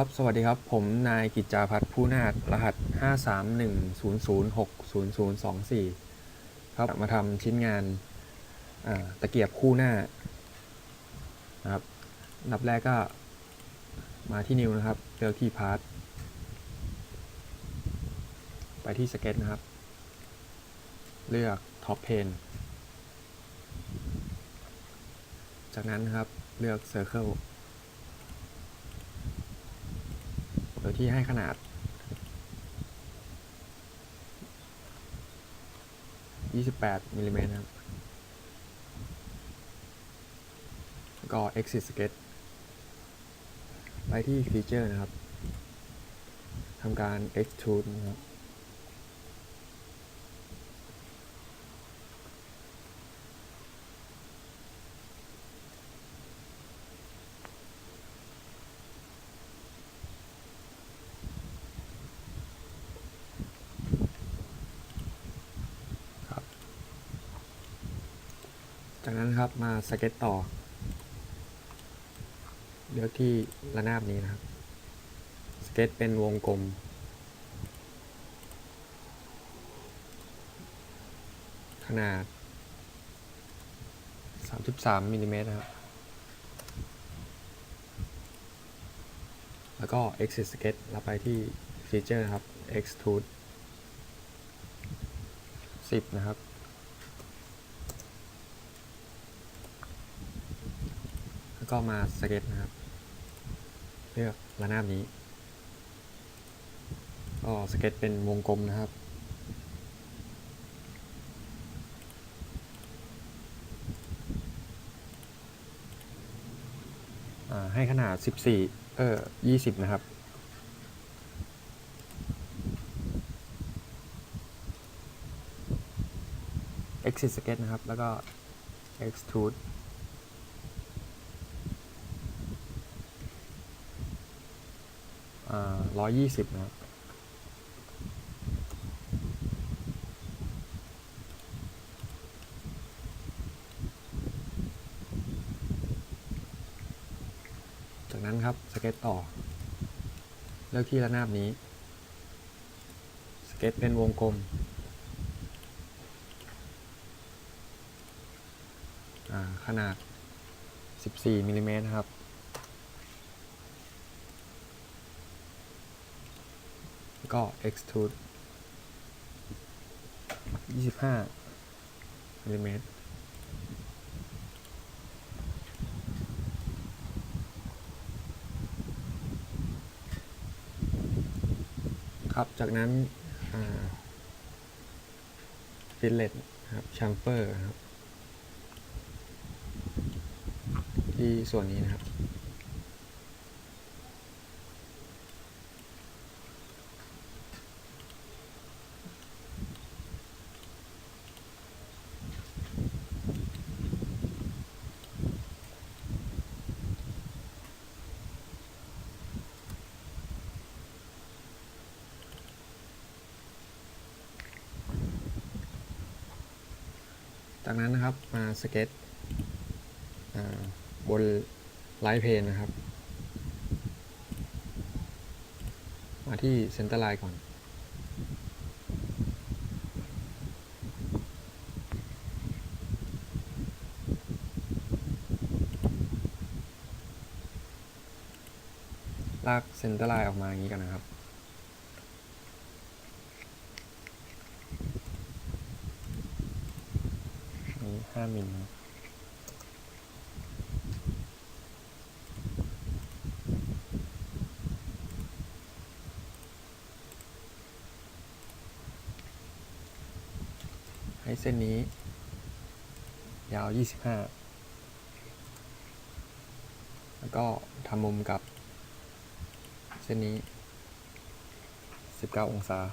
ครับ สวัสดีครับ ผมนายกิจจาพัฒน์ผู้นาถรหัส 531006024 ครับ มาทำชิ้นงานาตะเกียบคู่หน้านะครับนับแรกก็มาที่นิวนะครับเลือกที่พาร์ทไปที่สเก็ตนะครับ เลือกท็อปเพนจากนั้นนะครับ เลือก Circle โดยที่ให้ขนาด 28มิลลิเมตรนะครับ ก็ exit sketch ไปที่ฟีเจอร์นะครับ ทำการ extrude นะครับ จากนั้นครับมาสเก็ตต่อ เลือกที่ระนาบนี้นะครับ สเก็ตเป็นวงกลม ขนาด 33มิลลิเมตรนะครับ แล้วก็ exit sketch เราไปที่ฟีเจอร์นะครับ extrude 10 นะครับ แล้วก็มาสเก็ตนะครับ เลือกระนาบนี้ ก็สเก็ตเป็นวงกลมนะครับ ให้ขนาด 14 เออ20 นะครับเ exit sketch นะครับ แล้วก็ extrude อ่า120นะครับจากนั้นครับสเก็ตต่อ เลือกที่ระนาบนี้ สเก็ตเป็นวงกลมอ่าขนาด 14มิลลิเมตรนะครับ แล้ว ก็ extrude 25มิลลิเมตรครับ จากนั้นฟิลเลตครับชัมเฟอร์ครับ ที่ส่วนนี้นะครับ จากนั้นนะครับมาสเก็ตบนไลท์เพนนะครับ มาที่เซนเตอร์ไลน์ก่อน ลากเซนเตอร์ไลน์ออกมาอย่างนี้กันนะครับ นี้ ห้ามิลให้เส้นนี้ ยาว25แล้วก็ทำมุมกับ เส้นนี้19องศา ค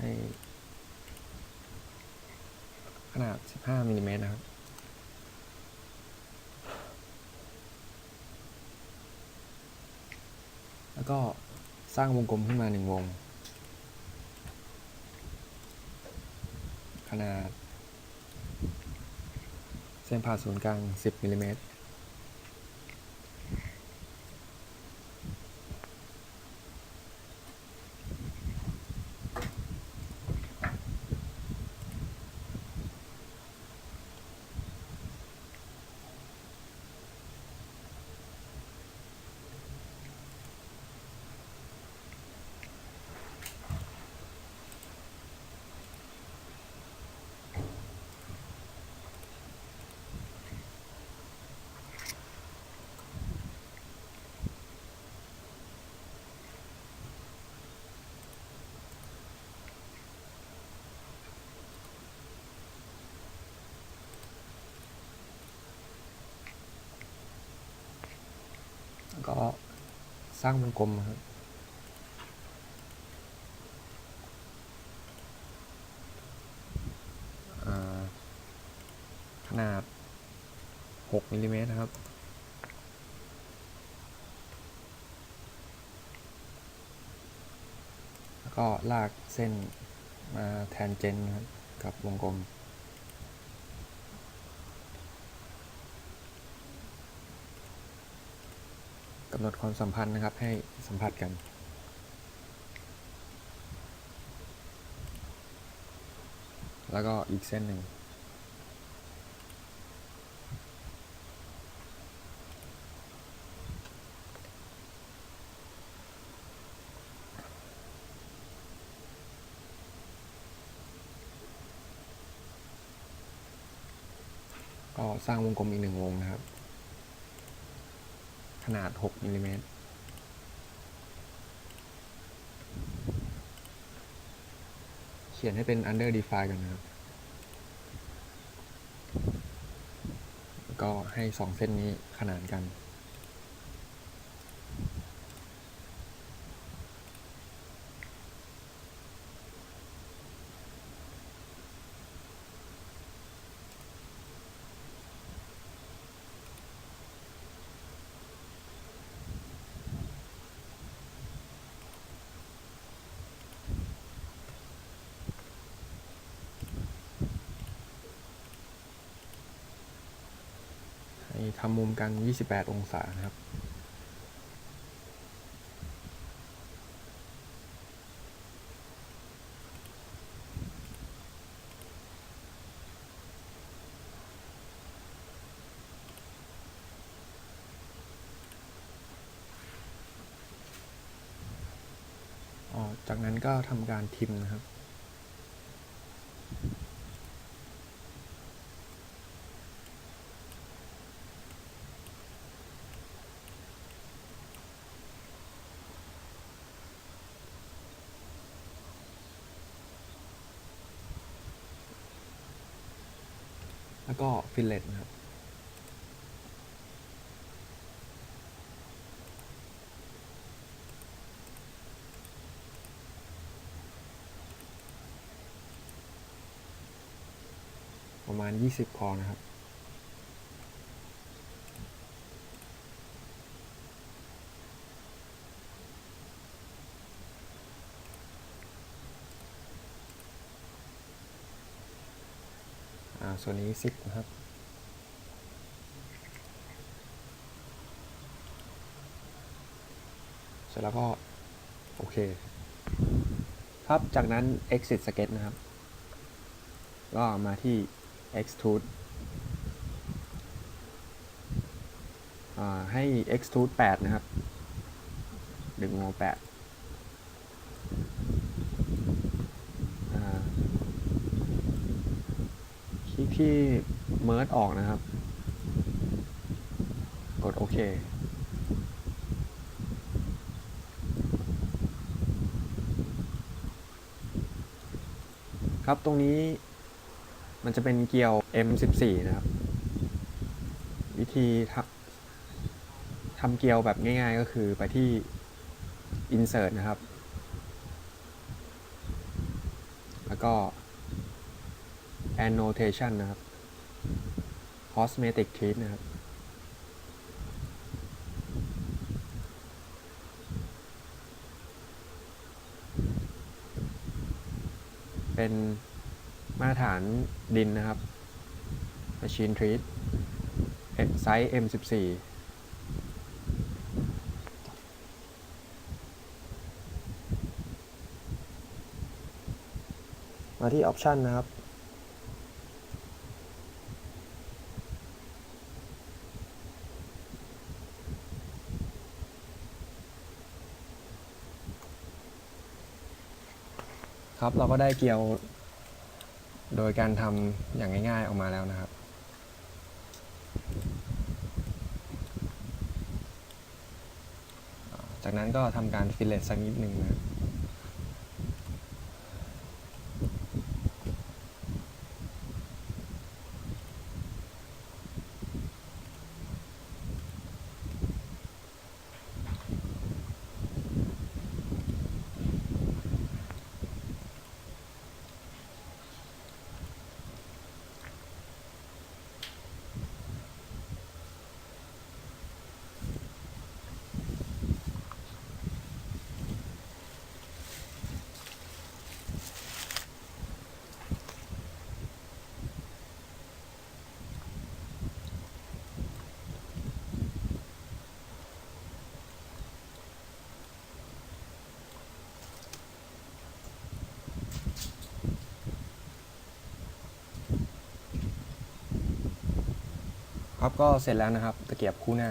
ให้ ข นาด 15มิลลิเมตรนะครับ แล้วก็สร้างวงกลมขึ้นมาหนึ่งวง ขนาด เส้นผ่าศูนย์กลาง 10มิลลิเมตร ก็สร้างวงกลมครับขนาด 6มิลลิเมตรครับ แล้วก็ลากเส้นมาแทนเจนครับ กับวงกลม กำหนดความสัมพันธ์นะครับให้สัมผัสกัน แล้วก็อีกเส้นหนึ่ง ก็สร้างวงกลมอีกหนึ่งวงนะครับ นาด 6มิลลิเมตรเขียนให้เป็น under define กันนะครับ ก็ให้สองเส้นนี้ขนานกันำมุมกัน 28 องศานะครับอ๋อจากนั้นก็ทำการทิมนะครับ แล้วก็ฟิลเลตนะครับประมาณ 20 พอนะครับ ส่วนนี้ซิกนะครับ เสร็จแล้วก็ โอเค ครับจากนั้น exit sketch นะครับ ก็มาที่ extrude ให้ extrude 8 นะครับ ดึงงอ8อ่าค ลิกที่ merge ออกนะครับ กดโอเคครับ ตรงนี้มันจะเป็นเกลียว M14 นะครับ วิธีทำทำเกลียวแบบง่ายๆก็คือไปที่ Insert นะครับ แล้วก็ annotation นะครับ cosmetic treat นะครับ เป็นมาตรฐานดินนะครับ machine treat ไซส์ M14 มาที่ option นะครับ ครับ เราก็ได้เกลียวโดยการทำอย่างง่าย ๆออกมาแล้วนะครับ จากนั้นก็ทำการฟิลเลตสักนิดหนึ่งนะครับ ครับก็เสร็จแล้วนะครับตะเกียบคู่หน้า